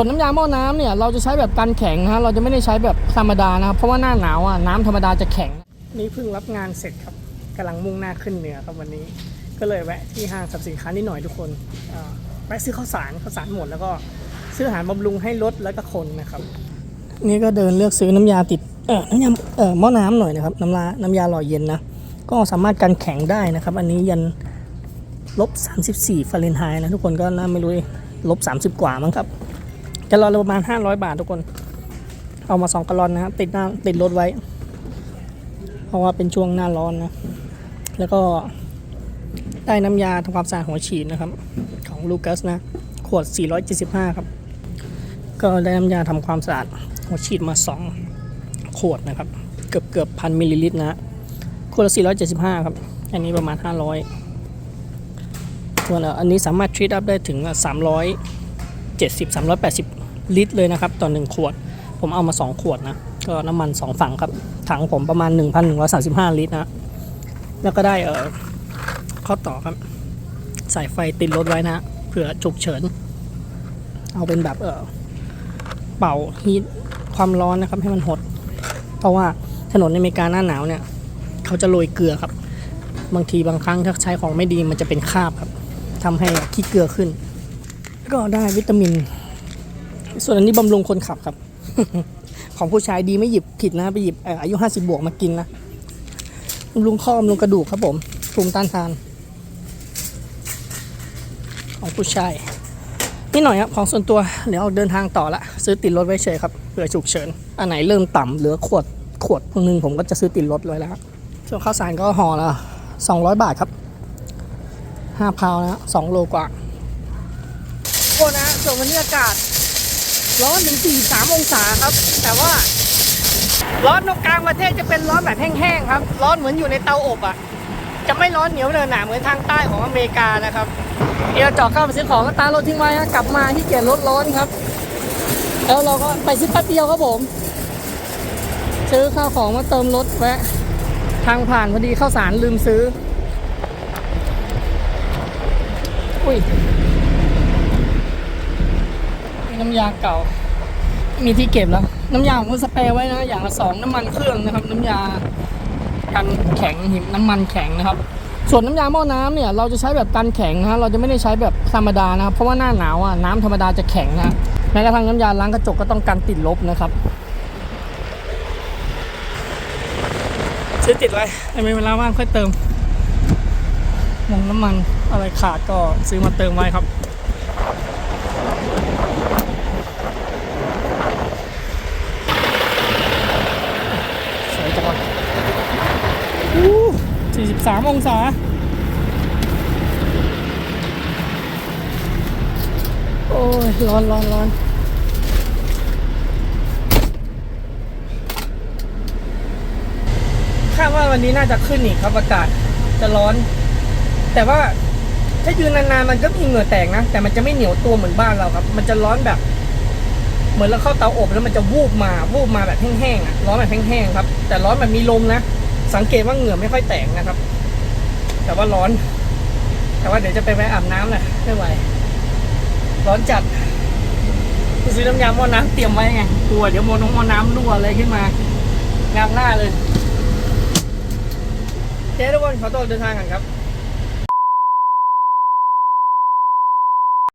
ส่วนน้ำยาหม้อน้ำเนี่ยเราจะใช้แบบกันแข็งนะฮะเราจะไม่ได้ใช้แบบธรรมดานะครับเพราะว่าหน้าหนาวอะน้ำธรรมดาจะแข็ง นี่เพิ่งรับงานเสร็จครับกำลังมุ่งหน้าขึ้นเหนือครับวันนี้ ก็เลยแวะที่ห้างสรรพสินค้านิดหน่อยทุกคนแวะซื้อข้าวสารข้าวสารหมดแล้วก็ซื้ออาหารบำรุงให้รถแล้วก็คนนะครับ นี่ก็เดินเลือกซื้อน้ำยาติดเออน้ำยาเออหม้อน้ำหน่อยนะครับน้ำลาน้ำยาหล่อเย็นนะก็สามารถกันแข็งได้นะครับ อันนี้ยันลบ34ฟาเรนไฮต์นะทุกคนก็น่าไม่รู้ลบ30 กว่ามั้งครับ จะรอประมาณ 500 บาททุกคน เอามา 2กะลอนนะครับติดหน้าติดรถไว้ เพราะว่าเป็นช่วงหน้าร้อนนะ แล้วก็ได้น้ำยาทำความสะอาดหัวฉีดนะครับ ของลูกัสนะ ขวด 475 ครับ ก็ได้น้ำยาทำความสะอาดหัวฉีดมา 2 ขวดนะครับ เกือบเกือบพันมิลลิลิตรนะขวดละ 475 ครับ อันนี้ประมาณ 500ส่วนอันนี้สามารถทรีตอัพได้ถึง 370 380 ลิตรเลยนะครับ ต่อ 1 ขวด ผมเอามา 2 ขวดนะ ก็น้ำมัน 2 ฝั่งครับ ถังผมประมาณ 1,135 ลิตรนะ แล้วก็ได้เออข้อต่อครับ สายไฟติดรถไว้นะ เผื่อฉุกเฉิน เอาเป็นแบบเออเป่าฮีทความร้อนนะครับให้มันหด เพราะว่าถนนในอเมริกาหน้าหนาวเนี่ย เขาจะโรยเกลือครับ บางทีบางครั้งถ้าใช้ของไม่ดีมันจะเป็นคราบครับทำให้ขี้เกลือขึ้น ก็ได้วิตามิน ส่วนอันนี้บำรุงคนขับครับ ของผู้ชายดีไม่หยิบผิดนะ ไปหยิบอ่ออายุ50บวกมากินนะบำรุงข้อบำรุงกระดูกครับผมภูมิต้านทาน ของผู้ชายนิดหน่อยครับของส่วนตัวเดี๋ยวเเดินทางต่อละซื้อติดรถไว้เฉยครับเผื่อฉุกเฉินอันไหนเริ่มต่ำเหลือขวดขวดพวกนึงผมก็จะซื้อติดรถไว้แล้วส่วนข้าวสารก็ห่อละ200 บาทครับ5พาวนะ2โลกว่า ส่วนวันนี้อากาศ ร้อนถึง 43 องศาครับ แต่ว่า ร้อนตรงกลางประเทศจะเป็นร้อนแบบแห้งๆครับ ร้อนเหมือนอยู่ในเตาอบอะ จะไม่ร้อนเหนียวเนินหนาเหมือนทางใต้ของอเมริกานะครับเดี๋ยวจอดเข้าไปซื้อของก็ตารถทิ้งไว้ฮะกลับมาที่เกียรถร้อนครับ แล้วเราก็ไปซื้อแป๊บเดียวครับผม ซื้อข้าวของมาเติมรถแวะทางผ่านพอดีข้าวสารลืมซื้อ อุ้ย น้ำยาเก่า มีที่เก็บแล้ว น้ำยาผมสเปรย์ไว้นะ อย่างละสองน้ำมันเครื่องนะครับ น้ำยากันแข็งหิมน้ำมันแข็งนะครับ ส่วนน้ำยาหม้อน้ำเนี่ย เราจะใช้แบบกันแข็งนะ เราจะไม่ได้ใช้แบบธรรมดานะครับ เพราะว่าหน้าหนาวอะน้ำธรรมดาจะแข็งนะแม้กระทั่งน้ำยาล้างกระจกก็ต้องกันติดลบนะครับซื้อติดไว้ให้มีเวลาว่างค่อยเติมมงน้ำมันอะไรขาดก็ซื้อมาเติมไว้ครับ สวยจังวะอู้ 43 องศา โอ้ย ร้อนร้อนร้อนคาดว่าวันนี้น่าจะขึ้นอีกครับอากาศจะร้อน แต่ว่าถ้ายืนนานๆมันก็มีเหงื่อแตกนะ แต่มันจะไม่เหนียวตัวเหมือนบ้านเราครับ มันจะร้อนแบบ เหมือนเราเข้าเตาอบแล้วมันจะวูบมาวูบมาแบบแห้งๆอะร้อนแบบแห้งๆครับ แต่ร้อนแบบมีลมนะ สังเกตว่าเหงื่อไม่ค่อยแตกนะครับ แต่ว่าร้อน แต่ว่าเดี๋ยวจะไปแวะอาบน้ำแหละไม่ไหว ร้อนจัดซื้อน้ำยาหม้อน้ำเตรียมไว้ไงกลัวเดี๋ยวโมน้องหม้อน้ำรั่วอะไรขึ้นมางามหน้าเลยเจ๊ทุกคนขอตัวเดินทางกันครับ